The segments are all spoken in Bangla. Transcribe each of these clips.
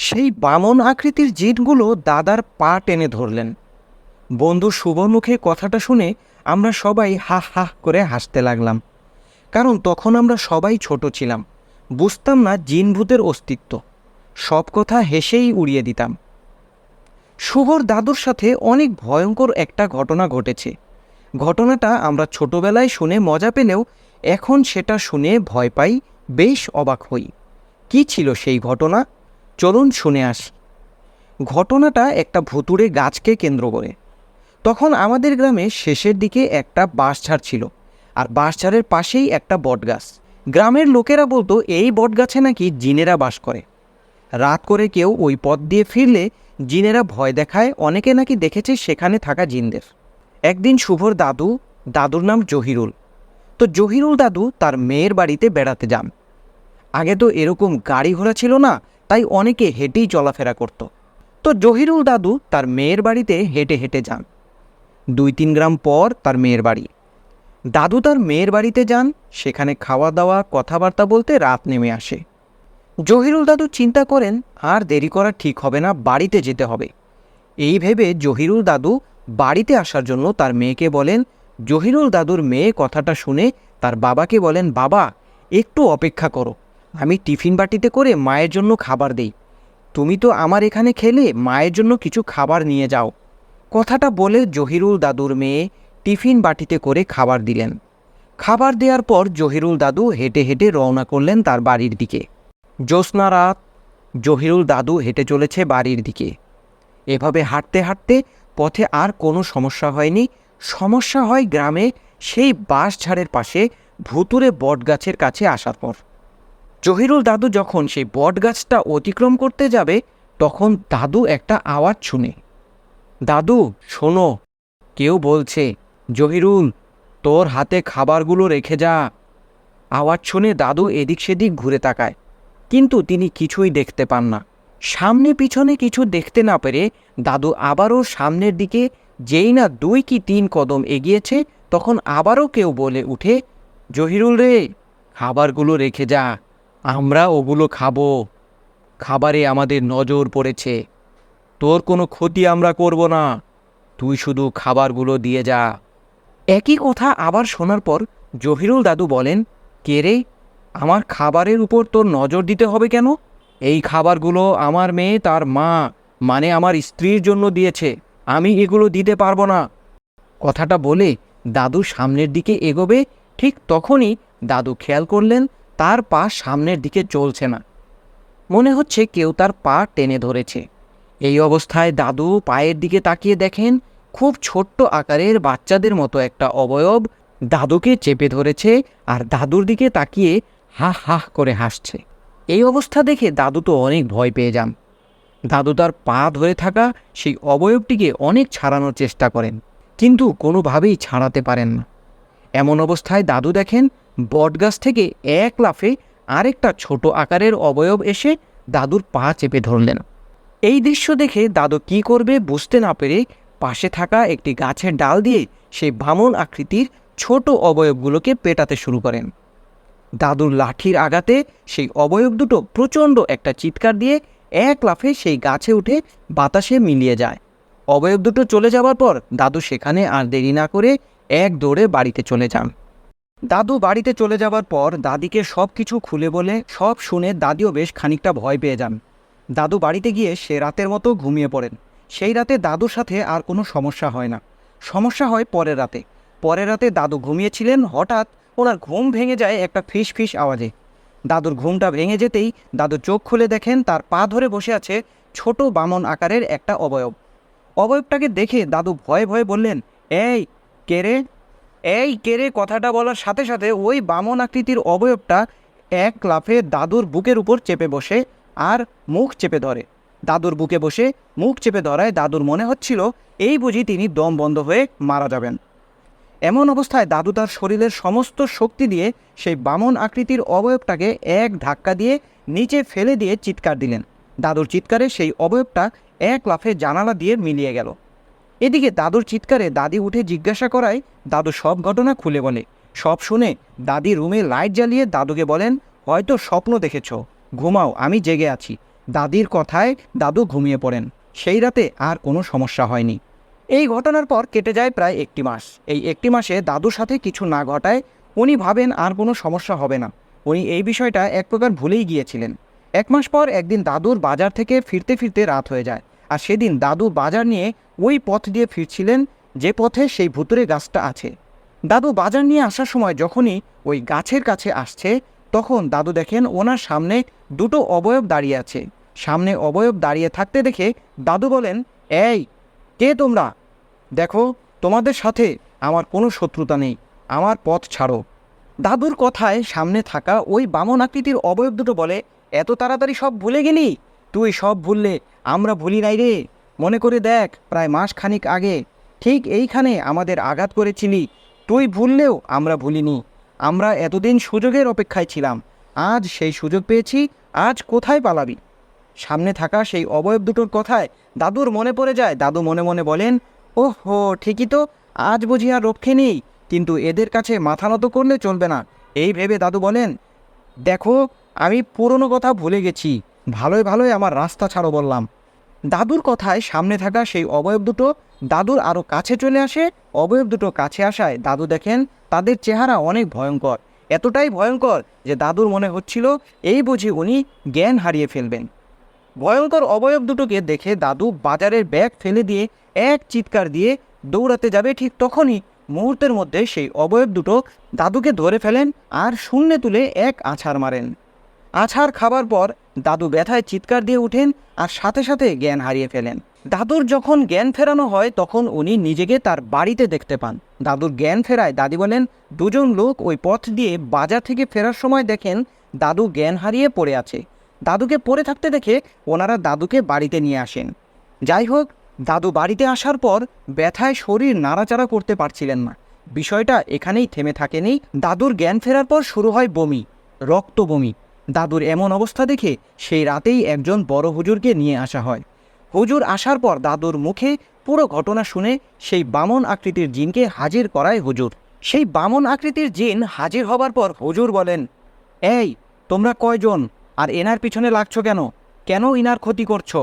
সেই বামন আকৃতির জিনগুলো দাদার পা টেনে ধরলেন। বন্ধু শুভর মুখে কথাটা শুনে আমরা সবাই হা হা করে হাসতে লাগলাম। কারণ তখন আমরা সবাই ছোট ছিলাম, বুঝতাম না জিন ভূতের অস্তিত্ব। সব কথা হেসেই উড়িয়ে দিতাম। শুভর দাদুর সাথে অনেক ভয়ঙ্কর একটা ঘটনা ঘটেছে। ঘটনাটা আমরা ছোটবেলায় শুনে মজা পেলেও এখন সেটা শুনে ভয় পাই, বেশ অবাক হই। কী ছিল সেই ঘটনা? চলুন শুনে আস। ঘটনাটা একটা ভুতুড়ে গাছকে কেন্দ্র করে। তখন আমাদের গ্রামে শেষের দিকে একটা বাঁশঝাড় ছিল, আর বাঁশঝাড়ের পাশেই একটা বটগাছ। গ্রামের লোকেরা বলতো, এই বটগাছে নাকি জিনেরা বাস করে। রাত করে কেউ ওই পথ দিয়ে ফিরলে জিনেরা ভয় দেখায়, অনেকে নাকি দেখেছে সেখানে থাকা জিনদের। একদিন শুভর দাদু, দাদুর নাম জহিরুল। তো জহিরুল দাদু তার মেয়ের বাড়িতে বেড়াতে যান। আগে তো এরকম গাড়ি ঘোড়া ছিল না তাই অনেকে হেঁটেই চলাফেরা করত। তো জহিরুল দাদু তার মেয়ের বাড়িতে হেঁটে হেঁটে যান। দুই তিন গ্রাম পর তার মেয়ের বাড়ি। দাদু তার মেয়ের বাড়িতে যান, সেখানে খাওয়া দাওয়া কথাবার্তা বলতে রাত নেমে আসে। জহিরুল দাদু চিন্তা করেন, আর দেরি করা ঠিক হবে না, বাড়িতে যেতে হবে। এই ভেবে জহিরুল দাদু বাড়িতে আসার জন্য তার মেয়েকে বলেন, জহিরুল দাদুর মেয়ে কথাটা শুনে তার বাবাকে বলেন, বাবা, একটু অপেক্ষা করো। আমি টিফিন বাটিতে করে মায়ের জন্য খাবার দেই। তুমি তো আমার এখানে খেলে মায়ের জন্য কিছু খাবার নিয়ে যাও। কথাটা বলে জহিরুল দাদুর মেয়ে টিফিন বাটিতে করে খাবার দিলেন। খাবার দেওয়ার পর জহিরুল দাদু হেঁটে হেঁটে রওনা করলেন তার বাড়ির দিকে। জ্যোৎস্না রাত, জহিরুল দাদু হেঁটে চলেছে বাড়ির দিকে। এভাবে হাঁটতে হাঁটতে পথে আর কোনো সমস্যা হয়নি। সমস্যা হয় গ্রামে সেই বাঁশঝাড়ের পাশে ভুতুরে বটগাছের কাছে আসার পর। জহিরুল দাদু যখন সেই বটগাছটা অতিক্রম করতে যাবে, তখন দাদু একটা আওয়াজ শুনে, দাদু, শোনো, কেউ বলছে, জহিরুল, তোর হাতে খাবারগুলো রেখে যা। আওয়াজ শুনে দাদু এদিক সেদিক ঘুরে তাকায়, কিন্তু তিনি কিছুই দেখতে পান না। সামনে পিছনে কিছু দেখতে না পেরে দাদু আবারও সামনের দিকে, যেই না দুই কি তিন কদম এগিয়েছে, তখন আবারও কেউ বলে উঠে, জহিরুল রে, খাবারগুলো রেখে যা। আমরা ওগুলো খাব। খাবারে আমাদের নজর পড়েছে। তোর কোনো ক্ষতি আমরা করব না। তুই শুধু খাবারগুলো দিয়ে যা। একই কথা আবার শোনার পর জহিরুল দাদু বলেন, কে রে? আমার খাবারের উপর তোর নজর দিতে হবে কেন? এই খাবারগুলো আমার মেয়ে, তার মা মানে আমার স্ত্রীর জন্য দিয়েছে। আমি এগুলো দিতে পারব না। কথাটা বলে দাদু সামনের দিকে এগোবে। ঠিক তখনই দাদু খেয়াল করলেন তার পা সামনের দিকে চলছে না। মনে হচ্ছে কেউ তার পা টেনে ধরেছে। এই অবস্থায় দাদু পায়ের দিকে তাকিয়ে দেখেন, খুব ছোট্ট আকারের বাচ্চাদের মতো একটা অবয়ব দাদুকে চেপে ধরেছে আর দাদুর দিকে তাকিয়ে হা হা করে হাসছে। এই অবস্থা দেখে দাদু তো অনেক ভয় পেয়ে যান। দাদু তার পা ধরে থাকা সেই অবয়বটিকে অনেক ছাড়ানোর চেষ্টা করেন, কিন্তু কোনোভাবেই ছাড়াতে পারেন না। এমন অবস্থায় দাদু দেখেন বটগাছ থেকে এক লাফে আরেকটা ছোট আকারের অবয়ব এসে দাদুর পা চেপে ধরলেন। এই দৃশ্য দেখে দাদু কি করবে বুঝতে না পেরে পাশে থাকা একটি গাছের ডাল দিয়ে সেই বামন আকৃতির ছোট অবয়বগুলোকে পেটাতে শুরু করেন। দাদুর লাঠির আঘাতে সেই অবয়ব দুটো প্রচণ্ড একটা চিৎকার দিয়ে এক লাফে সেই গাছে উঠে বাতাসে মিলিয়ে যায়। অবয়ব দুটো চলে যাওয়ার পর দাদু সেখানে আর দেরি না করে এক দৌড়ে বাড়িতে চলে যান। দাদু বাড়িতে চলে যাওয়ার পর দাদিকে সব কিছু খুলে বলে, সব শুনে দাদিও বেশ খানিকটা ভয় পেয়ে যান। দাদু বাড়িতে গিয়ে সে রাতের মতো ঘুমিয়ে পড়েন। সেই রাতে দাদুর সাথে আর কোনো সমস্যা হয় না। সমস্যা হয় পরের রাতে। পরের রাতে দাদু ঘুমিয়েছিলেন, হঠাৎ ওনার ঘুম ভেঙে যায় একটা ফিস ফিস আওয়াজে। দাদুর ঘুমটা ভেঙে যেতেই দাদু চোখ খুলে দেখেন তার পা ধরে বসে আছে ছোট বামন আকারের একটা অবয়ব। অবয়বটাকে দেখে দাদু ভয়ে ভয়ে বললেন, এই কেরে এই কেরে কথাটা বলার সাথে সাথে ওই বামন আকৃতির অবয়বটা এক লাফে দাদুর বুকের উপর চেপে বসে আর মুখ চেপে ধরে। দাদুর বুকে বসে মুখ চেপে ধরায় দাদুর মনে হচ্ছিল এই বুঝি তিনি দম বন্ধ হয়ে মারা যাবেন। এমন অবস্থায় দাদু তার শরীরের সমস্ত শক্তি দিয়ে সেই বামন আকৃতির অবয়বটাকে এক ধাক্কা দিয়ে নিচে ফেলে দিয়ে চিৎকার দিলেন। দাদুর চিৎকারে সেই অবয়বটা এক লাফে জানালা দিয়ে মিলিয়ে গেল। এদিকে দাদুর চিৎকারে দাদি উঠে জিজ্ঞাসা করায়, দাদু সব ঘটনা খুলে বলে। সব শুনে দাদি রুমে লাইট জ্বালিয়ে দাদুকে বলেন, হয়তো স্বপ্ন দেখেছ। ঘুমাও, আমি জেগে আছি। দাদির কথায় দাদু ঘুমিয়ে পড়েন। সেই রাতে আর কোনো সমস্যা হয়নি। এই ঘটনার পর কেটে যায় প্রায় একটি মাস। এই একটি মাসে দাদুর সাথে কিছু না ঘটায়, উনি ভাবেন আর কোনো সমস্যা হবে না। উনি এই বিষয়টা এক প্রকার ভুলেই গিয়েছিলেন। এক মাস পর একদিন দাদুর বাজার থেকে ফিরতে ফিরতে রাত হয়ে যায়। আর সেদিন দাদু বাজার নিয়ে ওই পথ দিয়ে ফিরছিলেন যে পথে সেই ভুতুরে গাছটা আছে। দাদু বাজার নিয়ে আসার সময় যখনই ওই গাছের কাছে আসছে, তখন দাদু দেখেন ওনার সামনে দুটো অবয়ব দাঁড়িয়ে আছে। সামনে অবয়ব দাঁড়িয়ে থাকতে দেখে দাদু বলেন, এই, কে তোমরা? দেখো, তোমাদের সাথে আমার কোনো শত্রুতা নেই, আমার পথ ছাড়ো। দাদুর কথায় সামনে থাকা ওই বামন আকৃতির অবয়ব দুটো বলে, এত তাড়াতাড়ি সব ভুলে গেলি? তুই সব ভুললে আমরা ভুলি নাই রে। মনে করে দেখ, প্রায় মাস খানিক আগে ঠিক এইখানে আমাদের আঘাত করেছিলি। তুই ভুললেও আমরা ভুলিনি। আমরা এতদিন সুযোগের অপেক্ষায় ছিলাম। আজ সেই সুযোগ পেয়েছি, আজ কোথায় পালাবি? সামনে থাকা সেই অবয়ব দুটোর কথায় দাদুর মনে পড়ে যায়, দাদু মনে মনে বলেন, ওহো, ঠিকই তো, আজ বুঝি আর রক্ষে নেই, কিন্তু এদের কাছে মাথা নত করলে চলবে না। এই ভেবে দাদু বলেন, দেখো, আমি পুরনো কথা ভুলে গেছি। ভালোই ভালোই আমার রাস্তা ছাড়ো বললাম। দাদুর কথায় সামনে থাকা সেই অবয়ব দুটো দাদুর আরও কাছে চলে আসে, অবয়ব দুটো কাছে আসায় দাদু দেখেন তাদের চেহারা অনেক ভয়ঙ্কর। এতটাই ভয়ঙ্কর যে দাদুর মনে হচ্ছিল এই বুঝি উনি জ্ঞান হারিয়ে ফেলবেন। ভয়ঙ্কর অবয়ব দুটোকে দেখে দাদু বাজারের ব্যাগ ফেলে দিয়ে এক চিৎকার দিয়ে দৌড়াতে যাবে ঠিক তখনই মুহূর্তের মধ্যে সেই অবয়ব দুটো দাদুকে ধরে ফেলেন আর শূন্যে তুলে এক আছাড় মারেন। আছাড় খাবার পর দাদু ব্যথায় চিৎকার দিয়ে উঠেন আর সাথে সাথে জ্ঞান হারিয়ে ফেলেন। দাদুর যখন জ্ঞান ফেরানো হয়, তখন উনি নিজেকে তার বাড়িতে দেখতে পান। দাদুর জ্ঞান ফেরায় দাদি বলেন, দুজন লোক ওই পথ দিয়ে বাজার থেকে ফেরার সময় দেখেন দাদু জ্ঞান হারিয়ে পড়ে আছে। দাদুকে পড়ে থাকতে দেখে ওনারা দাদুকে বাড়িতে নিয়ে আসেন। যাই হোক, দাদু বাড়িতে আসার পর ব্যথায় শরীর নাড়াচাড়া করতে পারছিলেন না। বিষয়টা এখানেই থেমে থাকেনি। দাদুর জ্ঞান ফেরার পর শুরু হয় বমি, রক্ত বমি। দাদুর এমন অবস্থা দেখে সেই রাতেই একজন বড় হুজুরকে নিয়ে আসা হয়। হুজুর আসার পর দাদুর মুখে পুরো ঘটনা শুনে সেই বামন আকৃতির জিনকে হাজির করায় হুজুর। সেই বামন আকৃতির জিন হাজির হবার পর হুজুর বলেন, এই, তোমরা কয়জন? আর এনার পিছনে লাগছো কেন? কেন ইনার ক্ষতি করছ?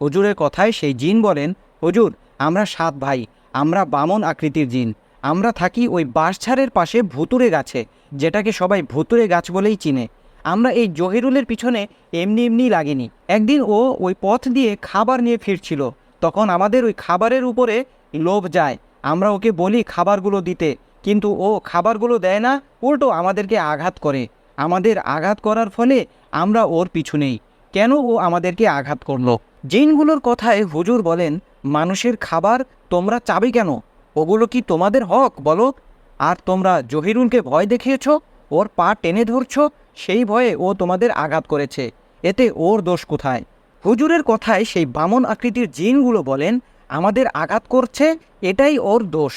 হুজুরের কথায় সেই জিন বলেন, হুজুর, আমরা সাত ভাই, আমরা বামন আকৃতির জিন। আমরা থাকি ওই বাঁশঝাড়ের পাশে ভুতুরে গাছে, যেটাকে সবাই ভুতুরে গাছ বলেই চিনে। আমরা এই জহিরুলের পিছনে এমনি এমনি লাগেনি। একদিন ও ওই পথ দিয়ে খাবার নিয়ে ফিরছিল। তখন আমাদের ওই খাবারের উপরে লোভ যায়। আমরা ওকে বলি খাবারগুলো দিতে। কিন্তু ও খাবারগুলো দেয় না, উল্টো আমাদেরকে আঘাত করে। আমাদের আঘাত করার ফলে আমরা ওর পিছু নেই। কেন ও আমাদেরকে আঘাত করল? জিনগুলোর কথায় হুজুর বলেন, মানুষের খাবার তোমরা চাবে কেন? ওগুলো কি তোমাদের হক বলো? আর তোমরা জহিরুলকে ভয় দেখিয়েছ? ওর পা টেনে ধরছ, সেই ভয়ে ও তোমাদের আঘাত করেছে। এতে ওর দোষ কোথায়? হুজুরের কথায় সেই বামন আকৃতির জিনগুলো বলেন, আমাদের আঘাত করছে, এটাই ওর দোষ।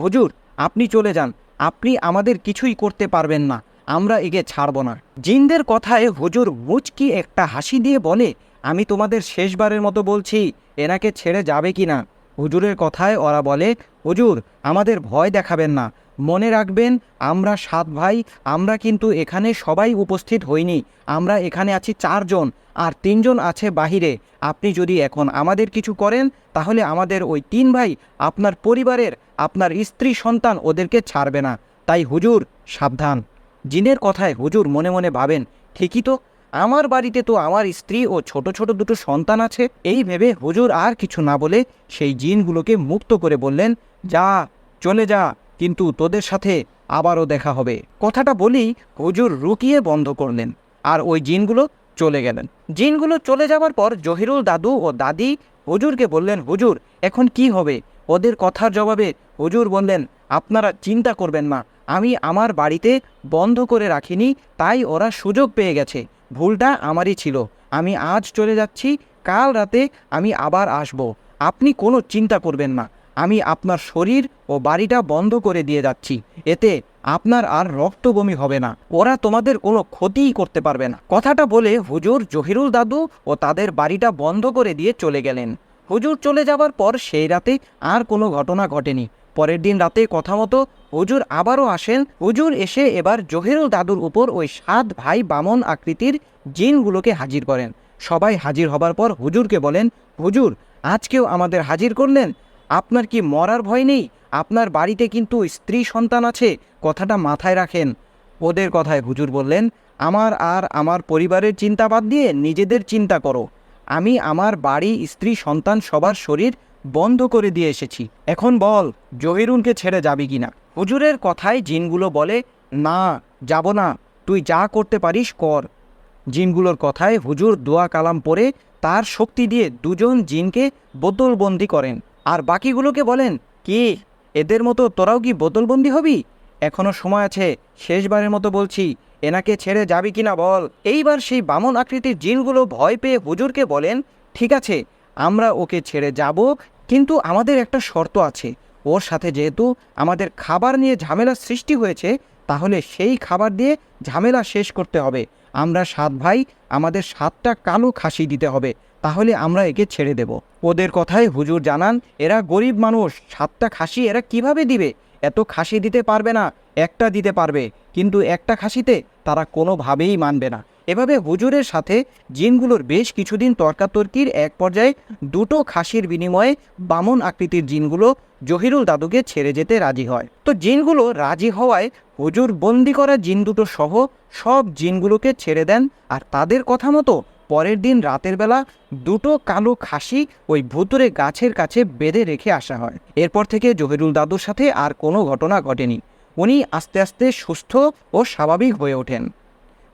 হুজুর, আপনি চলে যান। আপনি আমাদের কিছুই করতে পারবেন না। আমরা একে ছাড়ব না। জিনদের কথায় হুজুর মুচকি একটা হাসি দিয়ে বলে, আমি তোমাদের শেষবারের মতো বলছি, এনাকে ছেড়ে যাবে কি না? হুজুরের কথায় ওরা বলে, হুজুর, আমাদের ভয় দেখাবেন না। মনে রাখবেন, আমরা সাত ভাই, আমরা কিন্তু এখানে সবাই উপস্থিত হইনি। আমরা এখানে আছি চারজন, আর তিনজন আছে বাহিরে। আপনি যদি এখন আমাদের কিছু করেন, তাহলে আমাদের ওই তিন ভাই আপনার পরিবারের, আপনার স্ত্রী, সন্তান ওদেরকে ছাড়বে না। তাই হুজুর, সাবধান। জিনের কথায় হুজুর মনে মনে ভাবেন, ঠিকই তো? আমার বাড়িতে তো আমার স্ত্রী ও ছোট ছোট দুটো সন্তান আছে। এই ভেবে হুজুর আর কিছু না বলে সেই জিনগুলোকে মুক্ত করে বললেন, যা, চলে যা। কিন্তু তোদের সাথে আবারও দেখা হবে। কথাটা বলেই হুজুর রুকিয়ে বন্ধ করলেন আর ওই জিনগুলো চলে গেলেন। জিনগুলো চলে যাওয়ার পর জহিরুল দাদু ও দাদি হুজুরকে বললেন, হুজুর, এখন কি হবে? ওদের কথার জবাবে হুজুর বললেন, আপনারা চিন্তা করবেন না, আমি আমার বাড়িতে বন্ধ করে রাখিনি, তাই ওরা সুযোগ পেয়ে গেছে। ভুলটা আমারই ছিল। আমি আজ চলে যাচ্ছি, কাল রাতে আমি আবার আসব। আপনি কোনো চিন্তা করবেন না। আমি আপনার শরীর ও বাড়িটা বন্ধ করে দিয়ে যাচ্ছি। এতে আপনার আর রক্ত বমি হবে না। ওরা তোমাদের কোনো ক্ষতিই করতে পারবে না। কথাটা বলে হুজুর জহিরুল দাদু ও তাদের বাড়িটা বন্ধ করে দিয়ে চলে গেলেন। হুজুর চলে যাবার পর সেই রাতে আর কোনো ঘটনা ঘটেনি। পরের দিন রাতে কথা মতো হুজুর আবারও আসেন। হুজুর এসে এবার জহিরুল দাদুর উপর ওই সাত ভাই বামন আকৃতির জিনগুলোকে হাজির করেন। সবাই হাজির হবার পর হুজুরকে বলেন, হুজুর, আজকেও আমাদের হাজির করলেন? আপনার কি মরার ভয় নেই? আপনার বাড়িতে কিন্তু স্ত্রী সন্তান আছে, কথাটা মাথায় রাখেন। ওদের কথায় হুজুর বললেন, আমার আর আমার পরিবারের চিন্তা বাদ দিয়ে নিজেদের চিন্তা করো। আমি আমার বাড়ি স্ত্রী সন্তান সবার শরীর বন্ধ করে দিয়ে এসেছি। এখন বল, জহিরুনকে ছেড়ে যাবি কিনা হুজুরের কথায় জিনগুলো বলে, না, যাব না। তুই যা করতে পারিস, কর। জিনগুলোর কথায় হুজুর দোয়া কালাম পরে তার শক্তি দিয়ে দুজন জিনকে বোতলবন্দি করেন। আর বাকিগুলোকে বলেন, কি, এদের মতো তোরাও কি বোতলবন্দি হবি? এখনও সময় আছে, শেষবারের মতো বলছি, এনাকে ছেড়ে যাবি কিনা বল? এইবার সেই বামন আকৃতির জিনগুলো ভয় পেয়ে হুজুরকে বলেন, ঠিক আছে, আমরা ওকে ছেড়ে যাব, কিন্তু আমাদের একটা শর্ত আছে। ওর সাথে যেহেতু আমাদের খাবার নিয়ে ঝামেলা সৃষ্টি হয়েছে, তাহলে সেই খাবার দিয়ে ঝামেলা শেষ করতে হবে। আমরা সাত ভাই, আমাদের সাতটা কালো খাসি দিতে হবে। তাহলে আমরা একে ছেড়ে দেব। ওদের কথায় হুজুর জানান, এরা গরিব মানুষ, সাতটা খাসি এরা কীভাবে দিবে? এত খাসি দিতে পারবে না, একটা দিতে পারবে, কিন্তু একটা খাসিতে তারা কোনোভাবেই মানবে না। এভাবে হুজুরের সাথে জিনগুলোর বেশ কিছুদিন তর্কাতর্কির এক পর্যায়ে দুটো খাসির বিনিময়ে বামন আকৃতির জিনগুলো জহিরুল দাদুকে ছেড়ে যেতে রাজি হয়। তো জিনগুলো রাজি হওয়ায় হুজুর বন্দি করা জিন দুটো সহ সব জিনগুলোকে ছেড়ে দেন, আর তাদের কথা মতো পরের দিন রাতের বেলা দুটো কালো খাসি ওই ভুতুরে গাছের কাছে বেঁধে রেখে আসা হয়। এরপর থেকে জহিরুল দাদুর সাথে আর কোনো ঘটনা ঘটেনি। উনি আস্তে আস্তে সুস্থ ও স্বাভাবিক হয়ে ওঠেন।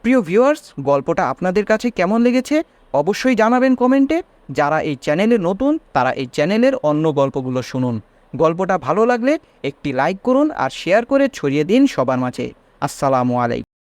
প্রিয় ভিউয়ার্স গল্পটা আপনাদের কাছে কেমন লেগেছে অবশ্যই জানাবেন কমেন্টে। যারা এই চ্যানেলে নতুন, তারা এই চ্যানেলের অন্য গল্পগুলো শুনুন। গল্পটা ভালো লাগলে একটি লাইক করুন আর শেয়ার করে ছড়িয়ে দিন সবার মাঝে। আসসালামু আলাইকুম।